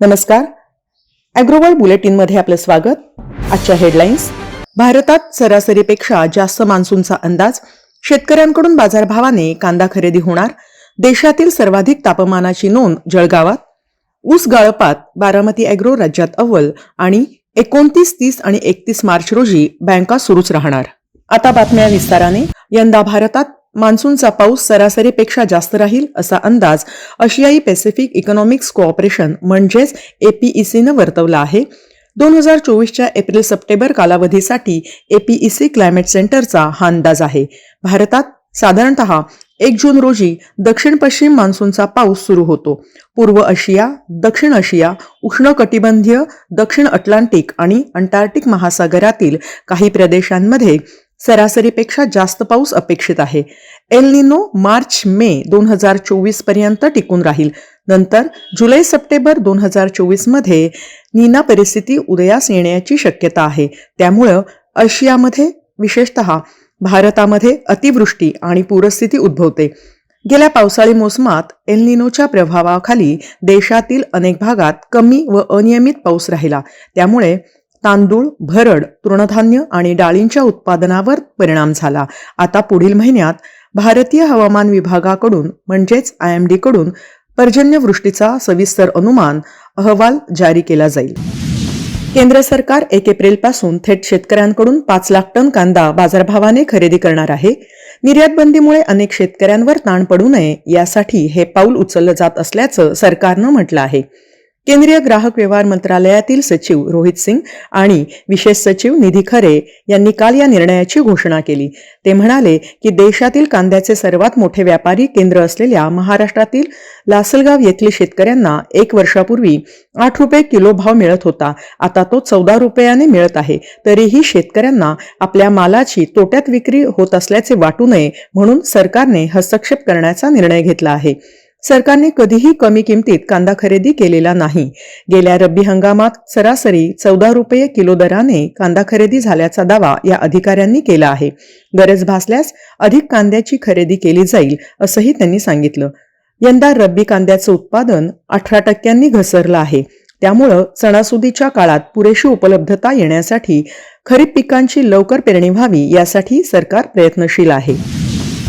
नमस्कार. अॅग्रोवर्ल्ड बुलेटिनमध्ये आपलं स्वागत. आजच्या हेडलाईन्स भारतात सरासरीपेक्षा जास्त मान्सूनचा अंदाज. शेतकऱ्यांकडून बाजारभावाने कांदा खरेदी होणार. देशातील सर्वाधिक तापमानाची नोंद जळगावात. ऊस गाळपात बारामती अॅग्रो राज्यात अव्वल आणि एकोणतीस तीस आणि एकतीस मार्च रोजी बँका सुरूच राहणार. आता बातम्या विस्ताराने. यंदा भारतात मान्सूनचा पाऊस सरासरीपेक्षा जास्त राहील असा अंदाज आशियाई पॅसिफिक इकॉनॉमिक्स कोऑपरेशन म्हणजेच एपीईसीनं वर्तवला आहे. दोन हजार चोवीसच्या एप्रिल सप्टेंबर कालावधीसाठी एपीईसी क्लायमेट सेंटरचा हा अंदाज आहे. भारतात साधारणतः एक जून रोजी दक्षिण पश्चिम मान्सूनचा पाऊस सुरू होतो. पूर्व आशिया दक्षिण आशिया उष्णकटिबंधीय दक्षिण अटलांटिक आणि अंटार्क्टिक महासागरातील काही प्रदेशांमध्ये सरासरीपेक्षा जास्त पाऊस अपेक्षित आहे. एल निनो मार्च मे दोन हजार चोवीसपर्यंत टिकून राहील. नंतर जुलै सप्टेंबर दोन हजार चोवीसमध्ये नीना परिस्थिती उदयास येण्याची शक्यता आहे. त्यामुळं आशियामध्ये विशेषतः भारतामध्ये अतिवृष्टी आणि पूरस्थिती उद्भवते. गेल्या पावसाळी मोसमात एल निनोच्या प्रभावाखाली देशातील अनेक भागात कमी व अनियमित पाऊस राहिला. त्यामुळे तांदूळ भरड तृणधान्य आणि डाळींच्या उत्पादनावर परिणाम झाला. आता पुढील महिन्यात भारतीय हवामान विभागाकडून म्हणजेच आय एम डीकडून पर्जन्यवृष्टीचा सविस्तर अनुमान अहवाल जारी केला जाईल. केंद्र सरकार एक एप्रिलपासून थेट शेतकऱ्यांकडून पाच लाख टन कांदा बाजारभावाने खरेदी करणार आहे. निर्यात बंदीमुळे अनेक शेतकऱ्यांवर ताण पडू नये यासाठी हे पाऊल उचललं जात असल्याचं सरकारनं म्हटलं आहे. केंद्रीय ग्राहक व्यवहार मंत्रालयातील सचिव रोहित सिंग आणि विशेष सचिव निधी खरे यांनी काल या निर्णयाची घोषणा केली. ते म्हणाले की देशातील कांद्याचे सर्वात मोठे व्यापारी केंद्र असलेल्या महाराष्ट्रातील लासलगाव येथील शेतकऱ्यांना एक वर्षापूर्वी आठ रुपये किलो भाव मिळत होता. आता तो चौदा रुपयाने मिळत आहे. तरीही शेतकऱ्यांना आपल्या मालाची तोट्यात विक्री होत असल्याचे वाटू नये म्हणून सरकारने हस्तक्षेप करण्याचा निर्णय घेतला आहे. सरकारने कधीही कमी किमतीत कांदा खरेदी केलेला नाही. गेल्या रब्बी हंगामात सरासरी चौदा रुपये किलो दराने कांदा खरेदी झाल्याचा दावा या अधिकाऱ्यांनी केला आहे. गरज भासल्यास अधिक कांद्याची खरेदी केली जाईल असंही त्यांनी सांगितलं. यंदा रब्बी कांद्याचं उत्पादन अठरा टक्क्यांनी घसरलं आहे. त्यामुळं सणासुदीच्या काळात पुरेशी उपलब्धता येण्यासाठी खरीप पिकांची लवकर पेरणी व्हावी यासाठी सरकार प्रयत्नशील आहे.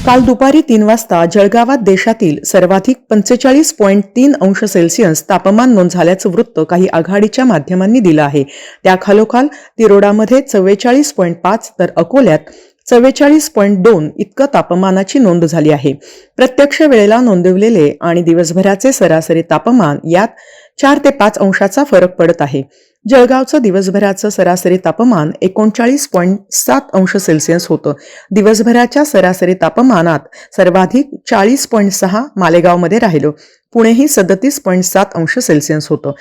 काल दुपारी तीन वाजता जळगावात देशातील सर्वाधिक पंचेचाळीस पॉईंट तीन अंश सेल्सिअस तापमान नोंद झाल्याचं वृत्त काही आघाडीच्या माध्यमांनी दिलं आहे. त्या खालोखाल तिरोडामध्ये चव्वेचाळीस पॉईंट पाच तर अकोल्यात चव्वेचाळीस पॉईंट दोन इतकं तापमानाची नोंद झाली आहे. प्रत्यक्ष वेळेला नोंदवलेले आणि दिवसभराचे सरासरी तापमान यात चार ते पाच अंशाचा फरक पडत आहे. जळगावचं दिवसभराचं सरासरी तापमान एकोणचाळीस पॉईंट सात अंश सेल्सिअस होतं. दिवसभराच्या सरासरी तापमानात सर्वाधिक चाळीस पॉईंट सहा मालेगावमध्ये राहिलं. पुणेही सदतीस पॉईंट सात अंश सेल्सिअस होतं.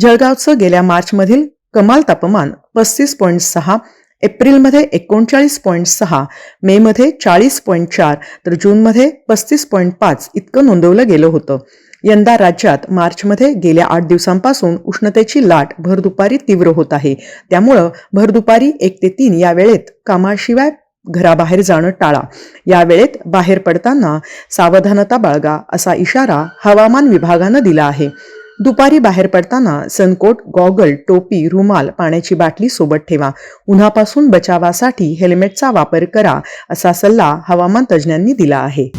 जळगावचं गेल्या मार्चमधील कमाल तापमान पस्तीस पॉईंट सहा एप्रिलमध्ये एकोणचाळीस पॉईंट सहा मेमध्ये चाळीस पॉईंट चार तर जूनमध्ये पस्तीस पॉईंट पाच इतकं नोंदवलं गेलं होतं. यंदा राज्यात मार्चमध्ये गेल्या आठ दिवसांपासून उष्णतेची लाट भरदुपारी तीव्र होत आहे. त्यामुळं भरदुपारी एक ते तीन या वेळेत कामाशिवाय घराबाहेर जाणं टाळा. या वेळेत बाहेर पडताना सावधानता बाळगा असा इशारा हवामान विभागानं दिला आहे. दुपारी बाहेर पडताना सनकोट गॉगल टोपी रुमाल पाण्याची बाटली सोबत ठेवा. उन्हापासून बचावासाठी हेल्मेटचा वापर करा असा सल्ला हवामान तज्ज्ञांनी दिला आहे.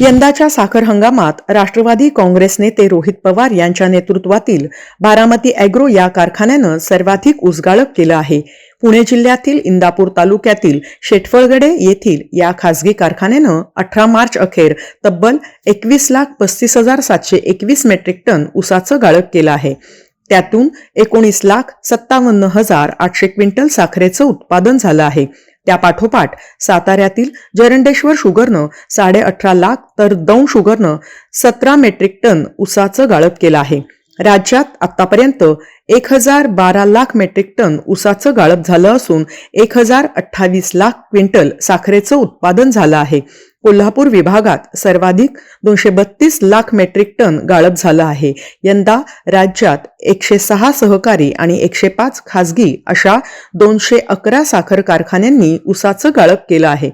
यंदाच्या साखर हंगामात राष्ट्रवादी काँग्रेस नेते रोहित पवार यांच्या नेतृत्वातील बारामती अॅग्रो या कारखान्यानं सर्वाधिक उजगाळप केलं आहे. पुणे जिल्ह्यातील इंदापूर तालुक्यातील शेटफळगडे येथील या खासगी कारखान्यानं अठरा मार्च अखेर तब्बल एकवीस लाख पस्तीस हजार सातशे एकवीस मेट्रिक टन उसाचं गाळप केलं आहे. त्यातून एकोणीस लाख सत्तावन्न हजार आठशे क्विंटल साखरेचं उत्पादन झालं आहे. त्यापाठोपाठ साताऱ्यातील जरंडेश्वर शुगरनं साडे अठरा लाख तर दौंड शुगरनं सतरा मेट्रिक टन उसाचं गाळप केलं आहे. राज्यात आतापर्यंत एक हजार बारा लाख मेट्रिक टन उसाचं गाळप झालं असून एक हजार अठ्ठावीस लाख क्विंटल साखरेचं उत्पादन झालं आहे. कोल्हापूर विभागात सर्वाधिक दोनशे बत्तीस लाख मेट्रिक टन गाळप झालं आहे. यंदा राज्यात एकशे सहा सहकारी आणि एकशे पाच खासगी अशा दोनशे अकरा साखर कारखान्यांनी उसाचं गाळप केलं आहे.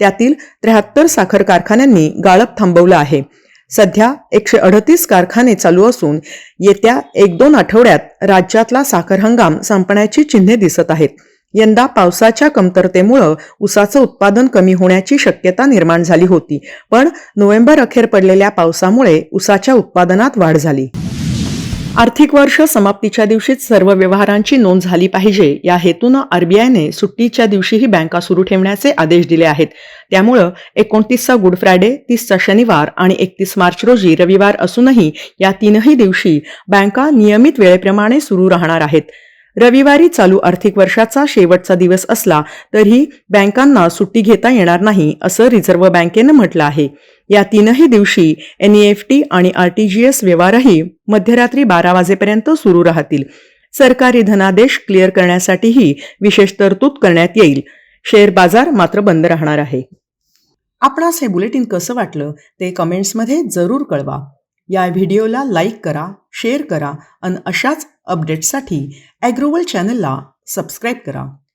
त्यातील त्र्याहत्तर साखर कारखान्यांनी गाळप थांबवलं आहे. सध्या एकशे अडतीस कारखाने चालू असून येत्या एक दोन आठवड्यात राज्यातला साखर हंगाम संपण्याची चिन्हे दिसत आहेत. यंदा पावसाच्या कमतरतेमुळं ऊसाचं उत्पादन कमी होण्याची शक्यता निर्माण झाली होती पण नोव्हेंबर अखेर पडलेल्या पावसामुळे उसाच्या उत्पादनात वाढ झाली. आर्थिक वर्ष समाप्तीच्या दिवशीच सर्व व्यवहारांची नोंद झाली पाहिजे या हेतूनं आरबीआयने सुट्टीच्या दिवशीही बँका सुरू ठेवण्याचे आदेश दिले आहेत. त्यामुळं एकोणतीसचा गुड फ्रायडे तीसचा शनिवार आणि एकतीस मार्च रोजी रविवार असूनही या तीनही दिवशी बँका नियमित वेळेप्रमाणे सुरू राहणार आहेत. रविवारी चालू आर्थिक वर्षाचा शेवटचा दिवस असला तरी बँकांना सुट्टी घेता येणार नाही असं रिझर्व्ह बँकेनं म्हटलं आहे. या तीनही दिवशी एनईएफटी आणि आरटीजीएस व्यवहारही मध्यरात्री बारा वाजेपर्यंत सुरू राहतील. सरकारी धनादेश क्लिअर करण्यासाठीही विशेष तरतूद करण्यात येईल. शेअर बाजार मात्र बंद राहणार आहे. आपणास हे बुलेटिन कसं वाटलं ते कमेंट्समध्ये जरूर कळवा. या व्हिडिओला लाईक करा शेअर करा आणि अशाच अपडेट्ससाठी ॲग्रोवल चॅनलला सबस्क्राईब करा.